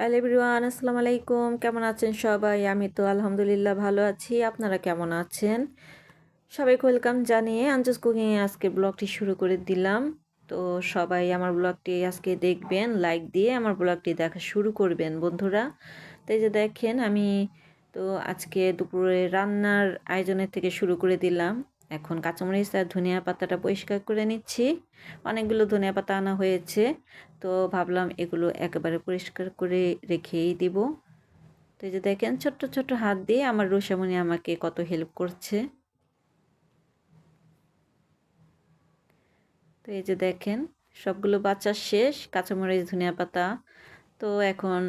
Hello everyone আসসালামু আলাইকুম। কেমন আছেন সবাই? আমি তো আলহামদুলিল্লাহ ভালো আছি। আপনারা কেমন আছেন? সবাইকে ওয়েলকাম জানিয়ে আঞ্জাস কুকিংয়ে আজকে ব্লগটি শুরু করে দিলাম। তো সবাই আমার ব্লগটি আজকে দেখবেন লাইক দিয়ে আমার ব্লগটি দেখা শুরু করবেন, বন্ধুরা। তাই যে দেখেন, আমি তো আজকে দুপুরে রান্নার আয়োজনের থেকে শুরু করে দিলাম। এখন কাঁচামরিচ আর ধনিয়া পাতাটা পরিষ্কার করে নিচ্ছি। অনেকগুলো ধনিয়া পাতা আনা হয়েছে। তো ভাবলাম এগুলো একেবারে পরিষ্কার করে রেখেই দিব। তো এই যে দেখেন, ছোট্ট ছোট্ট হাত দিয়ে আমার রোসামণি আমাকে কত হেল্প করছে। তো এই যে দেখেন, সবগুলো বাচ্চা শেষ, কাঁচামরিচ, ধনিয়া পাতা। তো এখন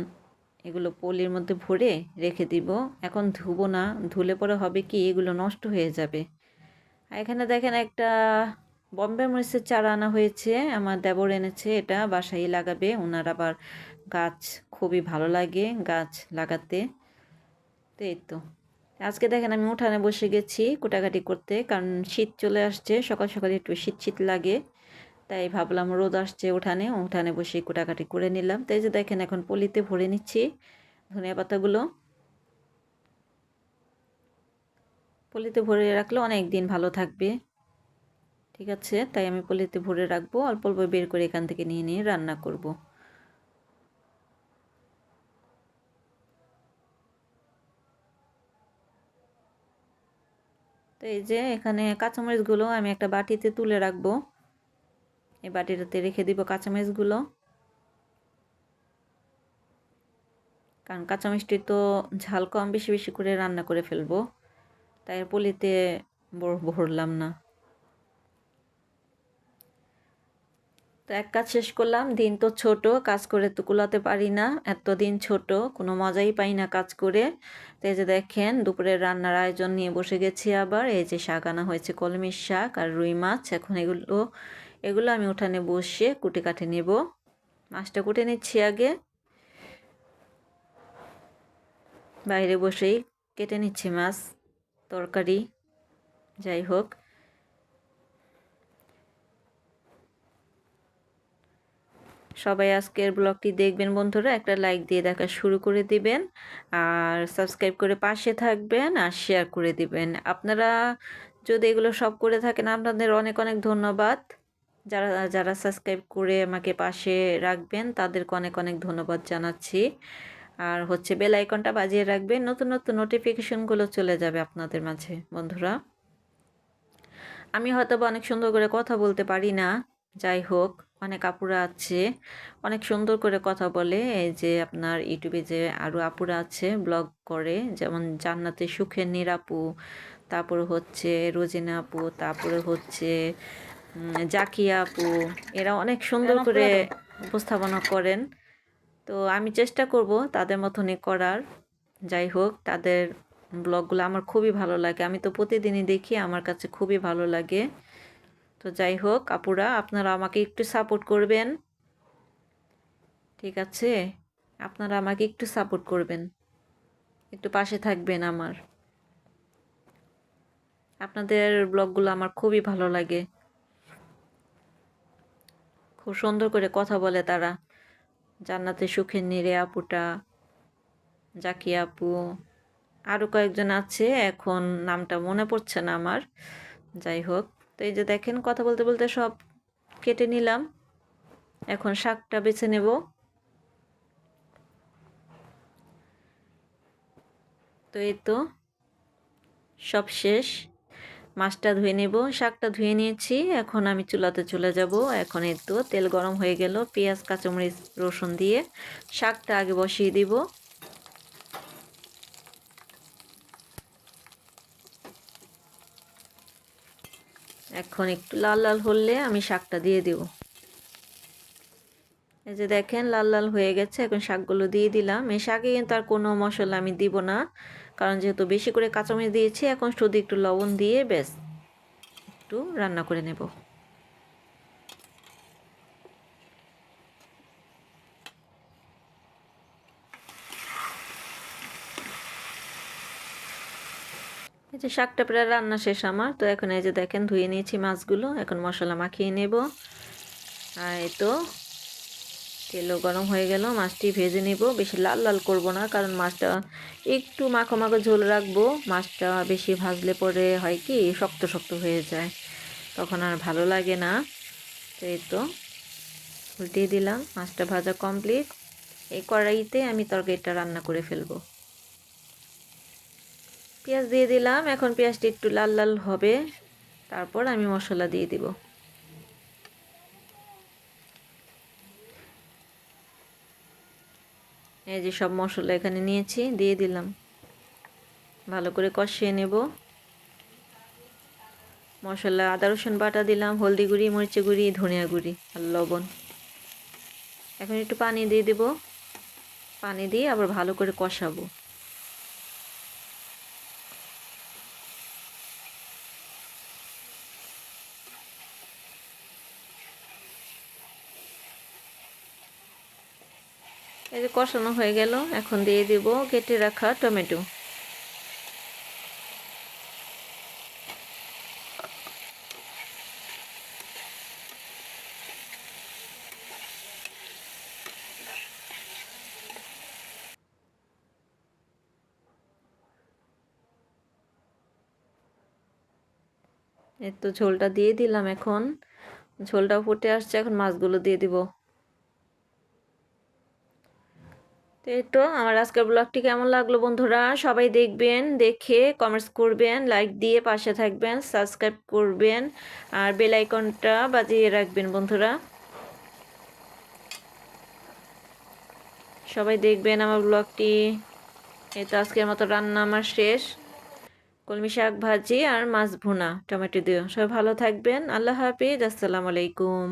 এগুলো পলির মধ্যে ভরে রেখে দিব। এখন ধুবো না, ধুলে পরে হবে কি, এগুলো নষ্ট হয়ে যাবে। এখানে দেখেন একটা বম্বে মরিচের চারা আনা হয়েছে, আমার দেবর এনেছে এটা, বাসায় লাগাবে ওনার আবার গাছ খুবই ভালো লাগে গাছ লাগাতে। তো এই তো। আজকে দেখেন আমি উঠানে বসে গেছি কুটাকাটি করতে, কারণ শীত চলে আসছে, সকাল সকালে একটু শীত শীত লাগে, তাই ভাবলাম রোদ আসছে উঠানে উঠানে বসে কুটাকাটি করে নিলাম। তাই যে দেখেন এখন পলিতে ভরে নিচ্ছি ধনিয়া পাতাগুলো। পলিতে ভরে রাখলে অনেক দিন ভালো থাকবে। ঠিক আছে, তাই আমি পলিতে ভরে রাখব, অল্প অল্প বের করে এখান থেকে নিয়ে নিয়ে রান্না করব। তো এই যে এখানে কাঁচামরিচগুলো আমি একটা বাটিতে তুলে রাখব। এই বাটিটাতে রেখে দিব কাঁচামরিচগুলো। কারণ কাঁচামরিচটি তো ঝাল কম, বেশি বেশি করে রান্না করে ফেলব। তাই পলিতে ভরলাম না। তো এক কাজ শেষ করলাম, দিন তো ছোট, কাজ করে তো কুলাতে পারি না এত দিন ছোট, কোনো মজাই পাই না কাজ করে। তো এই যে দেখেন, দুপুরের রান্নার আয়োজন নিয়ে বসে গেছি আবার, এই যে শাক আনা হয়েছে কলমির শাক আর রুই মাছ, এখন এগুলো এগুলো আমি উঠানে বসে কুটে কাটে নেব। মাছটা কুটে নিচ্ছি আগে। বাইরে বসেই কেটে নিচ্ছি মাছ। তরকারি, যাই হোক। সবাই আজকের ব্লগটি দেখবেন বন্ধুরা, একটা লাইক দিয়ে দেখা শুরু করে দিবেন, আর সাবস্ক্রাইব করে পাশে থাকবেন আর শেয়ার করে দিবেন। আপনারা যদি এগুলো সব করে থাকেন, আপনাদের অনেক অনেক ধন্যবাদ। যারা যারা সাবস্ক্রাইব করে আমাকে পাশে রাখবেন, তাদেরকে অনেক অনেক ধন্যবাদ জানাচ্ছি। আর হচ্ছে বেল আইকনটা বাজিয়ে রাখবেন নতুন নতুন নোটিফিকেশনগুলো চলে যাবে আপনাদের মাঝে বন্ধুরা। আমি হয়তো অনেক সুন্দর করে কথা বলতে পারি না যাই হোক অনেক আপুরা আছে অনেক সুন্দর করে কথা বলে এই যে আপনার ইউটিউবে যে আরও আপুরা আছে ব্লগ করে যেমন জান্নাতে সুখের নিরাপু তারপরে হচ্ছে রোজিনা আপু তারপরে হচ্ছে জাকিয়া আপু এরা অনেক সুন্দর করে উপস্থাপনা করেন। তো আমি চেষ্টা করব তাদের মতনই করার। যাই হোক, তাদের ব্লগগুলো আমার খুবই ভালো লাগে। আমি তো প্রতিদিনই দেখি, আমার কাছে খুবই ভালো লাগে। তো যাই হোক, আপুরা, আপনারা আমাকে একটু সাপোর্ট করবেন। ঠিক আছে? আপনারা আমাকে একটু সাপোর্ট করবেন। একটু পাশে থাকবেন আমার। আপনাদের ব্লগগুলো আমার খুবই ভালো লাগে। খুব সুন্দর করে কথা বলে তারা। জান্নাতে সুখের নিরে আপুটা, জাকি আপু আরও কয়েকজন আছে, এখন নামটা মনে পড়ছে না আমার। যাই হোক, তো এই যে দেখেন, কথা বলতে বলতে সব কেটে নিলাম। এখন শাকটা বেছে নেব। তো এই তো, সব শেষ। মাছটা ধুয়ে নেব, শাকটা ধুয়ে নিয়েছি, এখন আমি চুলাতে চলে যাব। এখন তো তেল গরম হয়ে গেল, পেঁয়াজ, কাঁচামরিচ, রসুন দিয়ে শাকটা আগে বসিয়ে দিব। এখন একটু লাল লাল হলে আমি শাকটা দিয়ে দেব। এই যে দেখেন, লাল লাল হয়ে গেছে, এখন শাকগুলো দিয়ে দিলাম। এই শাকে কিন্তু আর কোনো মশলা আমি দিব না। কারণ যেহেতু বেশি করে কাঁচামরিচ দিয়েছি, এখন শুধু একটু লবণ দিয়ে ব্যাস একটু রান্না করে নেব। এই যে শাকটা প্রায় রান্না শেষ আমার, তো এখন এই যে দেখেন ধুয়ে নিয়েছি মাছগুলো, এখন মশলা মাখিয়ে নেব। আর এই তো তেলও গরম হয়ে গেল, মাছটি ভেজে নেব। বেশি লাল লাল করব না, কারণ মাছটা একটু মাখো মাখো ঝোল রাখব। মাছটা বেশি ভাজলে পরে হয় কি, শক্ত শক্ত হয়ে যায়। তখন আর ভালো লাগে না। তো এই তো উল্টিয়ে দিলাম, মাছটা ভাজা কমপ্লিট। এই কড়াইতে আমি তরকারিটা রান্না করে ফেলব। পেঁয়াজ দিয়ে দিলাম, এখন পেঁয়াজটি একটু লাল লাল হবে। তারপর আমি মশলা দিয়ে দিব। এই যে সব মশলা এখানে নিয়েছি, দিয়ে দিলাম। ভালো করে কষিয়ে নেব। মশলা, আদা, রসুন বাটা দিলাম, হলদি গুঁড়ি মরিচে গুঁড়ি, ধনিয়া গুঁড়ি আর লবণ। এখন একটু পানি দিয়ে দেব। পানি দিয়ে আবার ভালো করে কষাবো। এই যে কষানো হয়ে গেল, এখন দিয়ে দিব কেটে রাখা টমেটো। এই তো ঝোলটা দিয়ে দিলাম এখন। ঝোলটা ফুটে আসছে, এখন মাছগুলো দিয়ে দিব। তো এই তো আমার আজকের ব্লগটি কেমন লাগল বন্ধুরা? সবাই দেখবেন, দেখে কমেন্টস করবেন লাইক দিয়ে পাশে থাকবেন সাবস্ক্রাইব করবেন, আর বেল আইকনটা বাজিয়ে রাখবেন বন্ধুরা। সবাই দেখবেন আমার ব্লগটি এই তো আজকের মতো রান্না আমার শেষ। কলমি শাক ভাজি আর মাছ ভুনা, টমেটো দিয়ে সবাই ভালো থাকবেন। আল্লাহ হাফিজ। আসসালামু আলাইকুম।